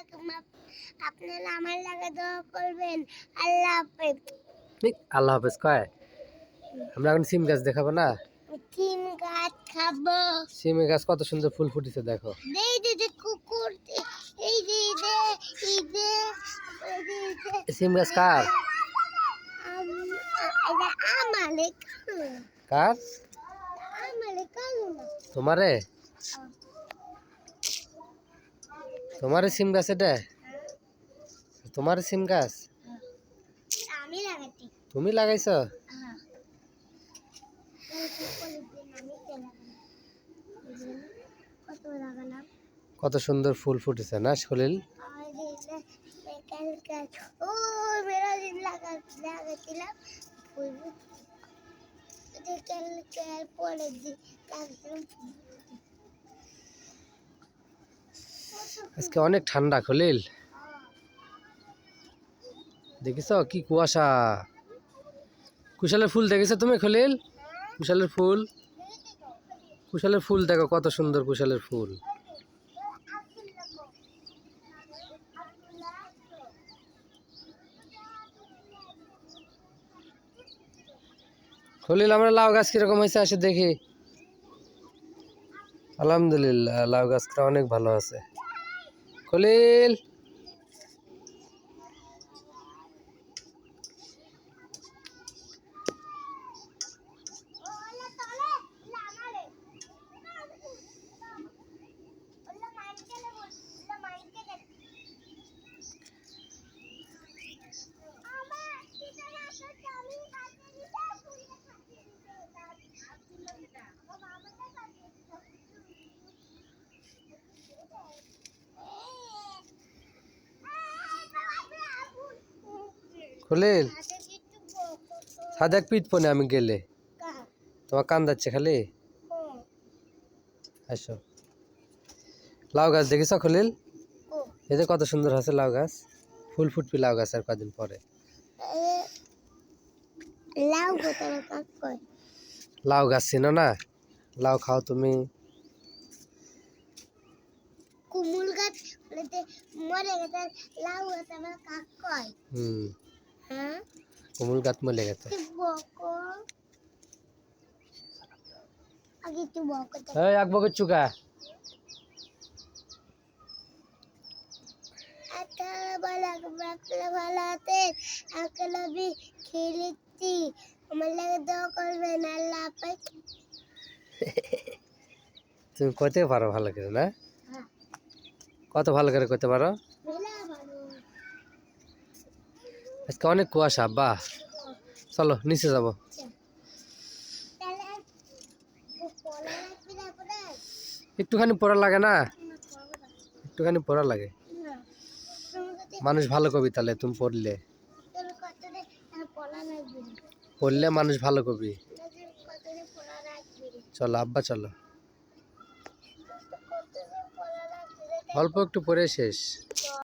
আলাইকুম আপনারা আমার লাগে দোয়া করবেন। আল্লাহ হাফেজ। আল্লাহ হাফেজ কয়? আমরা এখন সিম গাছ দেখাবো না? তিন গাছ খাব। সিম গাছ কত সুন্দর ফুল ফুটেছে দেখো। এই যে কুকুর এই যে যে সিম গাছ কার? কার? তোমারে? তোমারে সিম গাছ এটা? তোমার সিম গাছ? তুমি লাগাইছ? কত সুন্দর ফুল ফুটেছে না সলিল? ফুল যে কাল কাল পরে দি লাগাচ্ছিলাম ফুল। আজকে অনেক ঠান্ডা খলিল। দেখিস কি কুয়াশা। কুশালের ফুল দেখেছ তুমি খলিল? কুশালের ফুল। কুশালের ফুল দেখো কত সুন্দর কুশালের ফুল। খলিল, আমরা লাউ গাছ কীরকম হয়েছে আসে দেখি। আলহামদুলিল্লাহ, লাউ গাছটা অনেক ভালো আছে। খলিল খলিল? সাদেক পিঠ পনে আমি গেলে। তোমার কান যাচ্ছে খালি? আসো। লাউ গাছ দেখিস খলিল? এই যে কত সুন্দর আছে লাউ গাছ। ফুল ফুটবি লাউ গাছ আর কদিন পরে। লাউ গাছ চিনো না? লাউ খাও তুমি। কুমুল গাছ মরে গেছে লাউ গাছ আমার কাক কয়? হুম। কুমুল গাছ মলে গেছে। এক বকের চুকা। খেলেছি। আমার লাগে দোয়া করবেন আল্লাহ তুমি করতে পারো ভালো করে না? হ্যাঁ। কত ভালো করে করতে পারো মেলা ভালো আজকে অনেক কুয়াশা, বাহ। চলো, নিচে যাব। একটুখানি পড়া লাগে না। একটুখানি পড়া লাগে। মানুষ ভালো কবি তাহলে, তুমি পড়লে। পড়লে মানুষ ভালো কবি। চলো, আব্বা, চলো। অল্প একটু পরে শেষ।